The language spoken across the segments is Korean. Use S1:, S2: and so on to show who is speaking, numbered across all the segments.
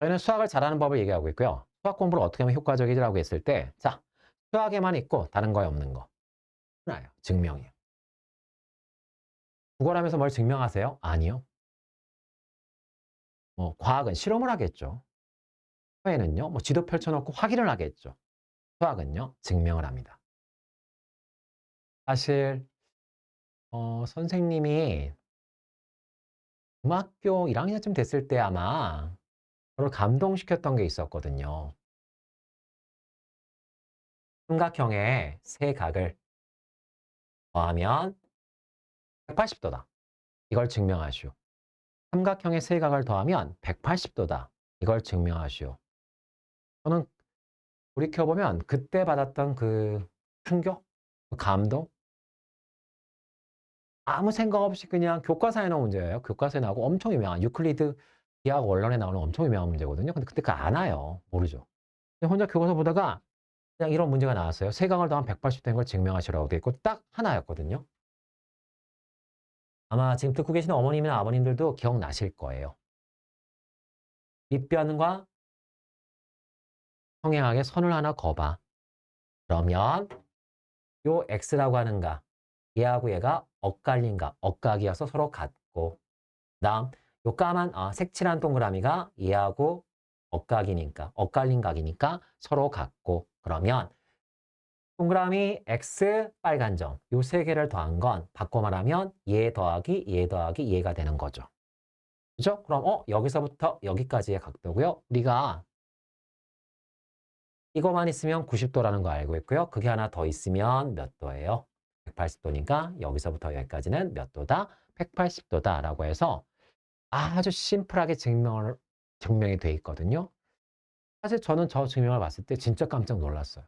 S1: 저희는 수학을 잘하는 법을 얘기하고 있고요. 수학 공부를 어떻게 하면 효과적이라고 했을 때, 자, 수학에만 있고 다른 거에 없는 거. 하나예요. 증명이에요. 국어라면서 뭘 증명하세요? 아니요. 뭐 과학은 실험을 하겠죠. 사회는요, 뭐 지도 펼쳐놓고 확인을 하겠죠. 수학은요, 증명을 합니다. 사실 어, 선생님이 중학교 1학년쯤 됐을 때 아마 저를 감동시켰던 게 있었거든요. 삼각형의 세 각을 더하면 180도다. 이걸 증명하시오. 삼각형의 세 각을 더하면 180도다. 이걸 증명하시오. 저는 돌이켜보면 그때 받았던 그 충격, 그 감동, 아무 생각 없이 그냥 교과서에 나온 문제예요. 교과서에 나오고 엄청 유명한 유클리드 기하학 원론에 나오는 엄청 유명한 문제거든요. 근데 그때 그거 안 와요. 모르죠. 혼자 교과서 보다가 그냥 이런 문제가 나왔어요. 세 강을 더하면 180된걸 증명하시라고 돼 있고 딱 하나였거든요. 아마 지금 듣고 계시는 어머님이나 아버님들도 기억나실 거예요. 밑변과 평행하게 선을 하나 그어봐. 그러면 요 x라고 하는가 얘하고 얘가 엇갈린가 엇각이어서 서로 같고 다음 요 까만 아, 색칠한 동그라미가 얘하고 엇각이니까 엇갈린 각이니까 서로 같고 그러면 동그라미 x 빨간 점 요 세 개를 더한 건 바꿔 말하면 얘 더하기 얘 더하기 얘가 되는 거죠. 그죠? 그럼 어 여기서부터 여기까지의 각도고요. 우리가 이거만 있으면 90도라는 거 알고 있고요. 그게 하나 더 있으면 몇 도예요? 180도니까 여기서부터 여기까지는 몇 도다? 180도다 라고 해서 아주 심플하게 증명을, 증명이 돼 있거든요. 사실 저는 저 증명을 봤을 때 진짜 깜짝 놀랐어요.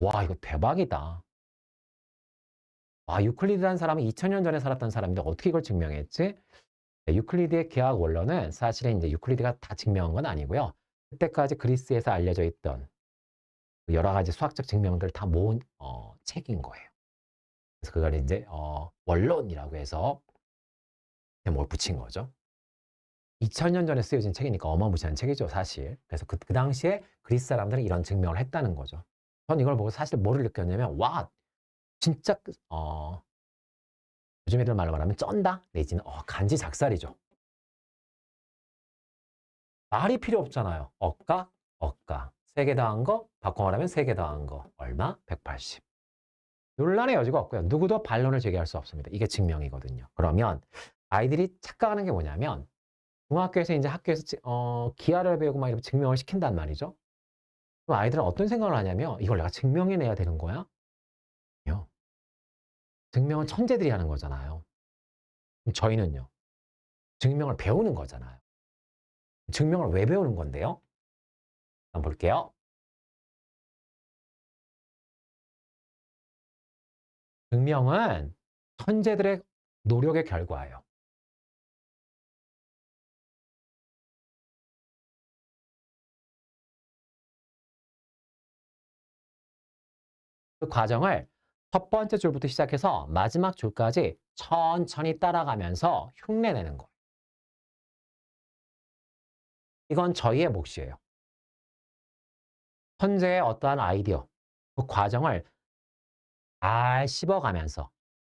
S1: 와, 이거 대박이다. 와, 유클리드라는 사람은 2000년 전에 살았던 사람인데 어떻게 이걸 증명했지? 네, 유클리드의 계약 원론은 사실은 이제 유클리드가 다 증명한 건 아니고요. 그때까지 그리스에서 알려져 있던 여러 가지 수학적 증명들을 다 모은 어, 책인 거예요. 그래서 그걸 이제 어, 원론이라고 해서 뭘 붙인 거죠. 2000년 전에 쓰여진 책이니까 어마무시한 책이죠, 사실. 그래서 그, 그 당시에 그리스 사람들은 이런 증명을 했다는 거죠. 전 이걸 보고 사실 뭐를 느꼈냐면, 와, 진짜, 그, 어, 요즘 애들 말로 말하면 쩐다? 내지는, 어, 간지 작살이죠. 말이 필요 없잖아요. 억각, 억각. 세개 더한 거, 바꿔 말하면 세개 더한 거. 얼마? 180. 논란의 여지가 없고요. 누구도 반론을 제기할 수 없습니다. 이게 증명이거든요. 그러면 아이들이 착각하는 게 뭐냐면 중학교에서 이제 학교에서 어, 기하를 배우고 막 이렇게 증명을 시킨단 말이죠. 그럼 아이들은 어떤 생각을 하냐면 이걸 내가 증명해내야 되는 거야? 요 증명은 천재들이 하는 거잖아요. 저희는요. 증명을 배우는 거잖아요. 증명을 왜 배우는 건데요? 한번 볼게요. 증명은 천재들의 노력의 결과예요. 그 과정을 첫 번째 줄부터 시작해서 마지막 줄까지 천천히 따라가면서 흉내내는 거예요. 이건 저희의 몫이에요. 천재의 어떠한 아이디어, 그 과정을 잘 씹어가면서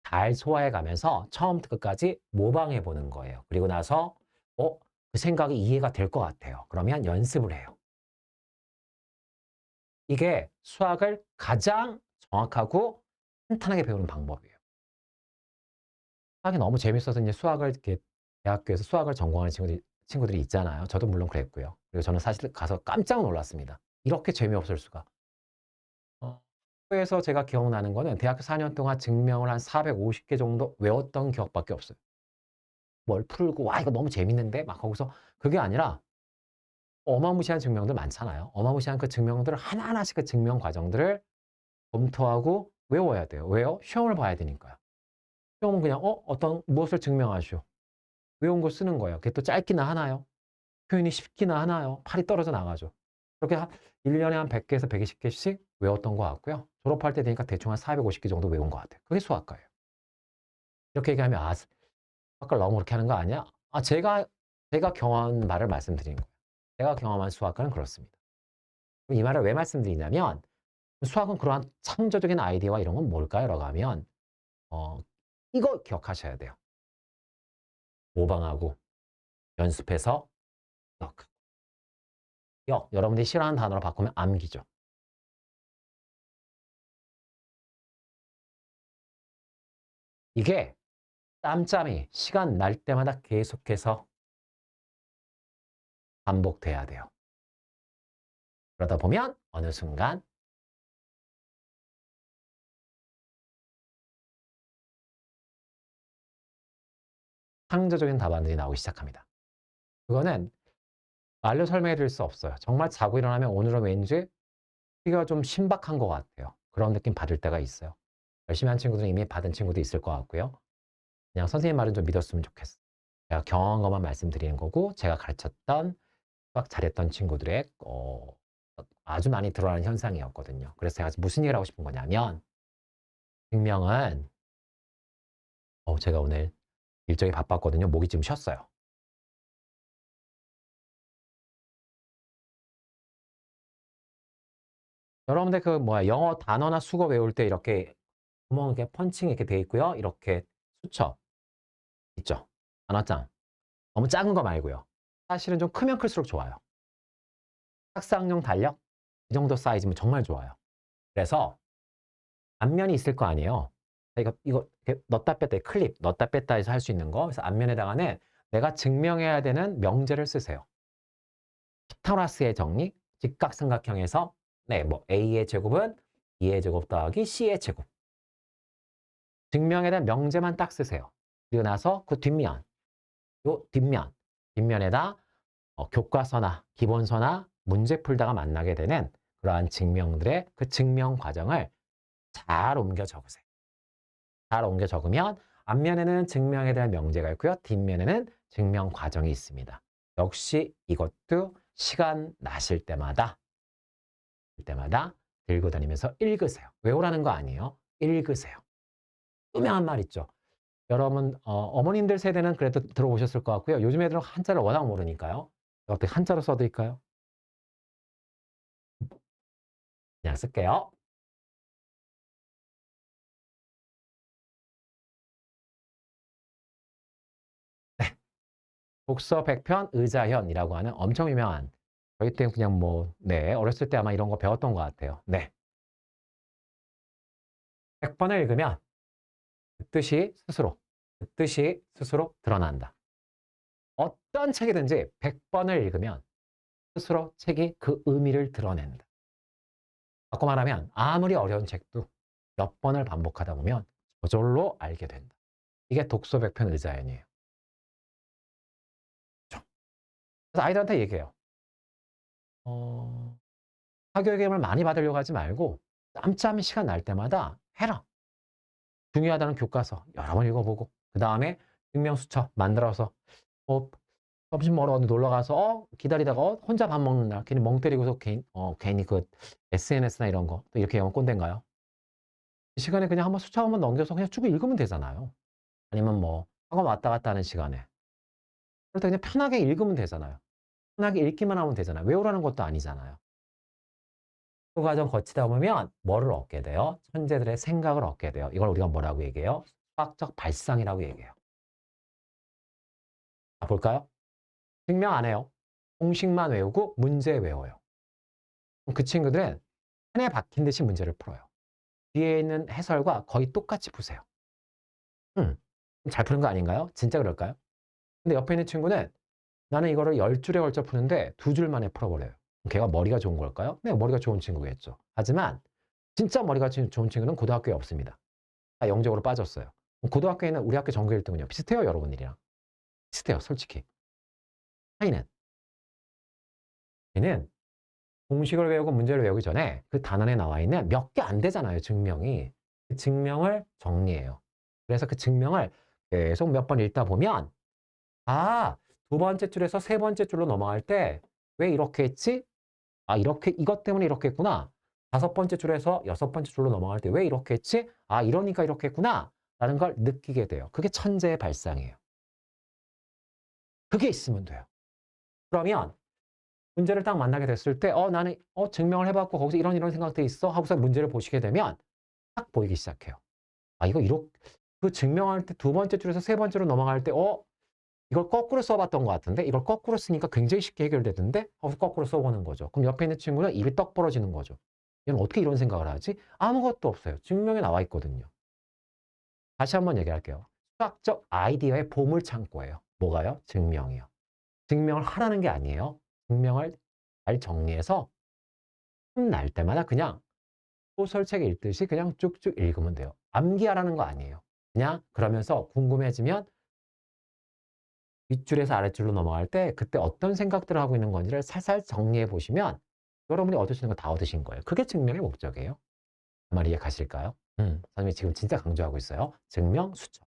S1: 잘 소화해가면서 처음부터 끝까지 모방해 보는 거예요. 그리고 나서 어? 그 생각이 이해가 될 것 같아요. 그러면 연습을 해요. 이게 수학을 가장 정확하고 탄탄하게 배우는 방법이에요. 수학이 너무 재밌어서 이제 수학을 이렇게 대학교에서 수학을 전공하는 친구들이, 친구들이 있잖아요. 저도 물론 그랬고요. 그리고 저는 사실 가서 깜짝 놀랐습니다. 이렇게 재미없을 수가. 어, 학교에서 제가 기억나는 거는 대학교 4년 동안 증명을 한 450개 정도 외웠던 기억밖에 없어요. 뭘 풀고 와 이거 너무 재밌는데 막 거기서 그게 아니라 어마무시한 증명들 많잖아요. 어마무시한 그 증명들을 하나하나씩 그 증명 과정들을 검토하고 외워야 돼요. 왜요? 시험을 봐야 되니까요. 시험은 그냥 어 어떤 무엇을 증명하시오. 외운 거 쓰는 거예요. 그게 또 짧기나 하나요? 표현이 쉽기나 하나요? 팔이 떨어져 나가죠. 그렇게 1년에 한 100개에서 120개씩 외웠던 것 같고요. 졸업할 때 되니까 대충 한 450개 정도 외운 것 같아요. 그게 수학과예요. 이렇게 얘기하면 아, 수학과를 너무 그렇게 하는 거 아니야? 아, 제가 제가 경험한 말을 말씀드린 거예요. 제가 경험한 수학과는 그렇습니다. 이 말을 왜 말씀드리냐면 수학은 그러한 창조적인 아이디어와 이런 건 뭘까요? 라고 하면 어, 이거 기억하셔야 돼요. 모방하고 연습해서 기억하고. 기억, 여러분들이 싫어하는 단어로 바꾸면 암기죠. 이게 짬짬이 시간 날 때마다 계속해서 반복돼야 돼요. 그러다 보면 어느 순간 창조적인 답안들이 나오기 시작합니다. 그거는 말로 설명해 드릴 수 없어요. 정말 자고 일어나면 오늘은 왠지 피가 좀 신박한 것 같아요. 그런 느낌 받을 때가 있어요. 열심히 한 친구들은 이미 받은 친구도 있을 것 같고요. 그냥 선생님 말은 좀 믿었으면 좋겠어요. 제가 경험한 것만 말씀드리는 거고 제가 가르쳤던 수학 잘했던 친구들의 어, 아주 많이 드러나는 현상이었거든요. 그래서 제가 무슨 얘기를 하고 싶은 거냐면 증명은 어, 제가 오늘 일정이 바빴거든요. 목이 좀 쉬었어요. 여러분들 그 뭐야 영어 단어나 수거 외울 때 이렇게 구멍 이렇게 펀칭 이렇게 돼 있고요. 이렇게 수첩 있죠. 단어장 너무 작은 거 말고요. 사실은 좀 크면 클수록 좋아요. 학상용 달력 이 정도 사이즈면 정말 좋아요. 그래서 앞면이 있을 거 아니에요. 이거 이거 이렇게 넣었다 뺐다 클립 넣었다 뺐다 해서 할 수 있는 거. 그래서 앞면에다가는 내가 증명해야 되는 명제를 쓰세요. 피타고라스의 정리, 직각삼각형에서 네, 뭐 a의 제곱은 b의 제곱 더하기 c의 제곱. 증명에 대한 명제만 딱 쓰세요. 그리고 나서 그 뒷면, 요 뒷면, 뒷면에다 어, 교과서나 기본서나 문제 풀다가 만나게 되는 그러한 증명들의 그 증명 과정을 잘 옮겨 적으세요. 잘 옮겨 적으면 앞면에는 증명에 대한 명제가 있고요. 뒷면에는 증명 과정이 있습니다. 역시 이것도 시간 나실 때마다 때마다 들고 다니면서 읽으세요. 외우라는 거 아니에요. 읽으세요. 유명한 말 있죠. 여러분 어, 머님들 세대는 그래도 들어보셨을 것 같고요. 요즘 애들은 한자를 워낙 모르니까요. 어떻게 한자로 써드릴까요? 그냥 쓸게요. 독서 백편 의자현이라고 하는 엄청 유명한 저희 때는 그냥 뭐, 네, 어렸을 때 아마 이런 거 배웠던 것 같아요. 네. 100번을 읽으면 그 뜻이 스스로, 그 뜻이 스스로 드러난다. 어떤 책이든지 100번을 읽으면 스스로 책이 그 의미를 드러낸다. 바꿔 말하면 아무리 어려운 책도 몇 번을 반복하다 보면 저절로 알게 된다. 이게 독서 백편 의자연이에요. 그래서 아이들한테 얘기해요. 어, 사교육의 힘을 많이 받으려고 하지 말고 짬짬이 시간 날 때마다 해라. 중요하다는 교과서 여러 번 읽어보고 그 다음에 증명수첩 만들어서 어, 점심 먹으러 어디 놀러 가서 어, 기다리다가 어, 혼자 밥 먹는 날 괜히 멍 때리고서 괜히, 어, 괜히 그 SNS나 이런 거 또 이렇게 영어 꼰대인가요? 이 시간에 그냥 한번 수첩 한번 넘겨서 그냥 쭉 읽으면 되잖아요. 아니면 뭐 학원 왔다 갔다 하는 시간에 그럴 때 그냥 편하게 읽으면 되잖아요. 편하게 읽기만 하면 되잖아요. 외우라는 것도 아니잖아요. 그 과정 거치다 보면 뭐를 얻게 돼요? 천재들의 생각을 얻게 돼요. 이걸 우리가 뭐라고 얘기해요? 수학적 발상이라고 얘기해요. 자, 볼까요? 증명 안 해요. 공식만 외우고 문제 외워요. 그 친구들은 펜에 박힌 듯이 문제를 풀어요. 뒤에 있는 해설과 거의 똑같이 푸세요. 음, 잘 푸는 거 아닌가요? 진짜 그럴까요? 근데 옆에 있는 친구는 나는 이거를 열 줄에 걸쳐 푸는데 두 줄 만에 풀어버려요. 걔가 머리가 좋은 걸까요? 네, 머리가 좋은 친구겠죠. 하지만 진짜 머리가 좋은 친구는 고등학교에 없습니다. 다 영적으로 빠졌어요. 고등학교에는 우리 학교 전교 1등은요. 비슷해요, 여러분들이랑. 비슷해요, 솔직히. 차이는 얘는 공식을 외우고 문제를 외우기 전에 그 단원에 나와 있는 몇 개 안 되잖아요, 증명이. 그 증명을 정리해요. 그래서 그 증명을 계속 몇 번 읽다 보면 아, 두 번째 줄에서 세 번째 줄로 넘어갈 때 왜 이렇게 했지? 아, 이렇게, 이것 때문에 이렇게 했구나. 다섯 번째 줄에서 여섯 번째 줄로 넘어갈 때 왜 이렇게 했지? 아, 이러니까 이렇게 했구나. 라는 걸 느끼게 돼요. 그게 천재의 발상이에요. 그게 있으면 돼요. 그러면 문제를 딱 만나게 됐을 때 어 나는 어 증명을 해 봤고 거기서 이런 이런 생각들이 있어 하고서 문제를 보시게 되면 딱 보이기 시작해요. 아 이거 이렇 그 증명할 때 두 번째 줄에서 세 번째로 넘어갈 때 어 이걸 거꾸로 써 봤던 것 같은데 이걸 거꾸로 쓰니까 굉장히 쉽게 해결되던데 거꾸로 써 보는 거죠. 그럼 옆에 있는 친구는 입이 떡 벌어지는 거죠. 얘는 어떻게 이런 생각을 하지? 아무것도 없어요. 증명에 나와 있거든요. 다시 한번 얘기할게요. 수학적 아이디어의 보물 창고예요. 뭐가요? 증명이요. 증명을 하라는 게 아니에요. 증명을 잘 정리해서 날 때마다 그냥 소설책 읽듯이 그냥 쭉쭉 읽으면 돼요. 암기하라는 거 아니에요. 그냥 그러면서 궁금해지면 윗줄에서 아랫줄로 넘어갈 때 그때 어떤 생각들을 하고 있는 건지를 살살 정리해 보시면 여러분이 얻으시는 거 다 얻으신 거예요. 그게 증명의 목적이에요. 그말 이해 가실까요? 음, 선생님이 지금 진짜 강조하고 있어요. 증명 수첩.